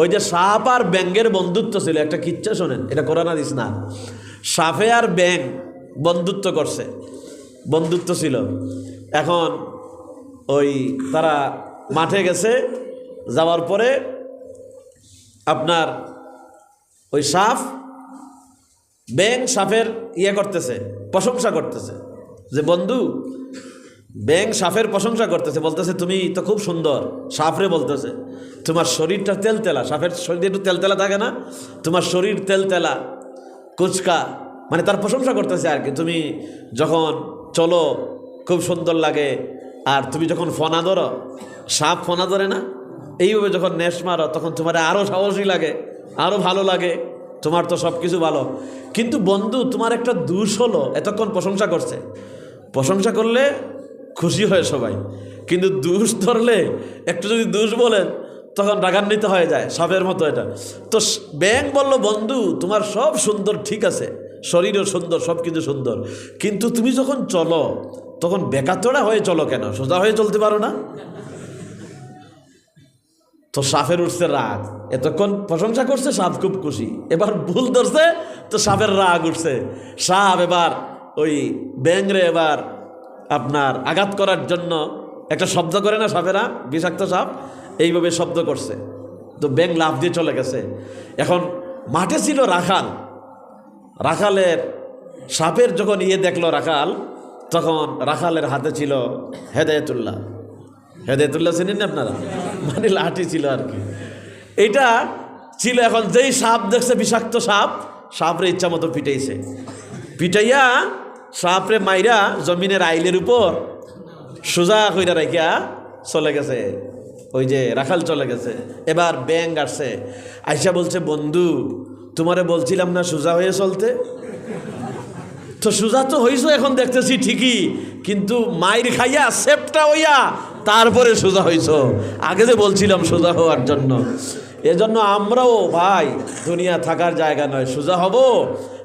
ওই যে সাপ আর ব্যাঙ্গের বন্ধুত্ব ছিল, একটা কিচ্ছা শোনেন, এটা কোরআন দিস না। সাপে আর ব্যাং বন্ধুত্ব করছে, বন্ধুত্ব ছিল। এখন ওই তারা মাঠে গেছে, যাওয়ার পরে আপনার ওই সাফ ব্যাং সাপের ইয়ে করতেছে, প্রশংসা করতেছে, যে বন্ধু ব্যাং সাফের প্রশংসা করতেছে, বলতেছে, তুমি তো খুব সুন্দর। সাপরে বলতেছে, তোমার শরীরটা তেলতেলা। সাপের শরীরে একটু তেলতেলা থাকে না? তোমার শরীর তেলতেলা, কুচকা। মানে তার প্রশংসা করতেছে আর কি, তুমি যখন চলো, খুব সুন্দর লাগে। আর তুমি যখন ফনা ধরো, সাপ ফনা ধরে না? এইভাবে যখন নেশ মারো, তখন তোমার আরও সাহসী লাগে আরও ভালো লাগে। তোমার তো সব কিছু ভালো। কিন্তু বন্ধু, তোমার একটা দোষ হলো, এতক্ষণ প্রশংসা করছে। প্রশংসা করলে খুশি হয় সবাই। কিন্তু দুষ ধরলে, একটু যদি দুষ বলেন, তখন রাগান্বিত হয়ে যায়, সাপের মতো এটা। তো ব্যাং বলল, বন্ধু, তোমার সব সুন্দর ঠিক আছে। শরীরও সুন্দর, সব কিছু সুন্দর। কিন্তু তুমি যখন চলো, তখন বেকাতড়া হয়ে চলো কেন? সোজা হয়ে চলতে পারো না? তো সাপের উঠছে রাগ। এতক্ষণ প্রশংসা করছে, সাপ খুব খুশি। এবার ভুল ধরছে, তো সাপের রাগ উঠছে। সাপ এবার ওই ব্যাংরে এবার আপনার আঘাত করার জন্য একটা শব্দ করে না সাপেরা? বিষাক্ত সাপ? এইভাবে শব্দ করছে। তো ব্যাং লাভ দিয়ে চলে গেছে। এখন মাঠে ছিল রাখাল। রাখালের সাপের যখন ইয়ে দেখল রাখাল, তখন রাখালের হাতে ছিল হেদায়তুল্লাহ। হেদায়তুল্লাহ চিনেন না আপনারা? মানে লাঠি ছিল আর কি। এটা ছিল এখন যেই সাপ দেখছে বিষাক্ত সাপ, সাপরে ইচ্ছা মতো পিটাইছে। পিটাইয়া সাপরে মাইরা জমিনের আইলের উপর সোজা কইরা রাখিয়া চলে গেছে। ওই যে রাখাল চলে গেছে। এবার ব্যাং আসছে। আইসা বলছে, বন্ধু, তোমারে বলছিলাম না সোজা হয়ে চলতে? তো সোজা তো হইছো এখন, দেখতেছি ঠিকই, কিন্তু মায়ের খাইয়া সেপটা হইয়া তারপরে সোজা হইছো। আগে যে বলছিলাম সোজা হওয়ার জন্য। এজন্য আমরাও ভাই, দুনিয়া থাকার জায়গা নয়, সোজা হব।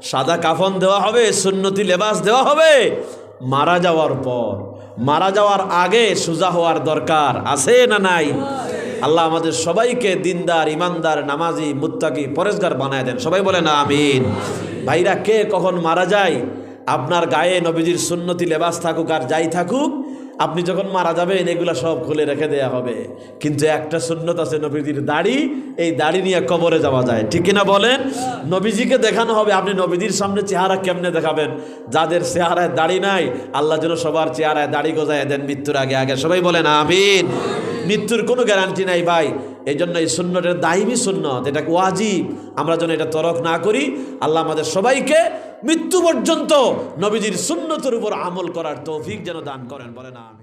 সাদা কাফন দেওয়া হবে, সুন্নতি লেবাস দেওয়া হবে। মারা যাওয়ার পর, মারা যাওয়ার আগে সোজা হওয়ার দরকার আছে না নাই? আল্লাহ আমাদের সবাইকে দিনদার, ইমানদার, নামাজি, মুত্তাকি, পরেশগার বানায় দেন। সবাই বলে না আমিন। ভাইরা, কে কখন মারা যায়? আপনার গায়ে নবীজির সুন্নতি লেবাস থাকুক আর যাই থাকুক আপনি যখন মারা যাবেন, এগুলা সব খুলে রেখে দেয়া হবে। কিন্তু একটা সুন্নত আছে নবীজির দাড়ি, এই দাড়ি নিয়ে কবরে যাওয়া যায়। ঠিক কিনা বলেন? নবীজিকে দেখানো হবে, আপনি নবীজির সামনে চেহারা কেমনে দেখাবেন? যাদের চেহারায় দাড়ি নাই, আল্লাহ যেন সবার চেহারায় দাড়ি গোজায় দেন মৃত্যুর আগে আগে। সবাই বলেন, আমিন। মৃত্যুর কোনো গ্যারান্টি নাই, ভাই। এই জন্য এই সুন্নতের দাহিমি সুন্নত এটা ওয়াজিব। আমরা যেন এটা তরক না করি, আল্লাহ আমাদের সবাইকে মৃত্যু পর্যন্ত নবীজির সুন্নতের উপর আমল করার তৌফিক যেন দান করেন। বলেন আমি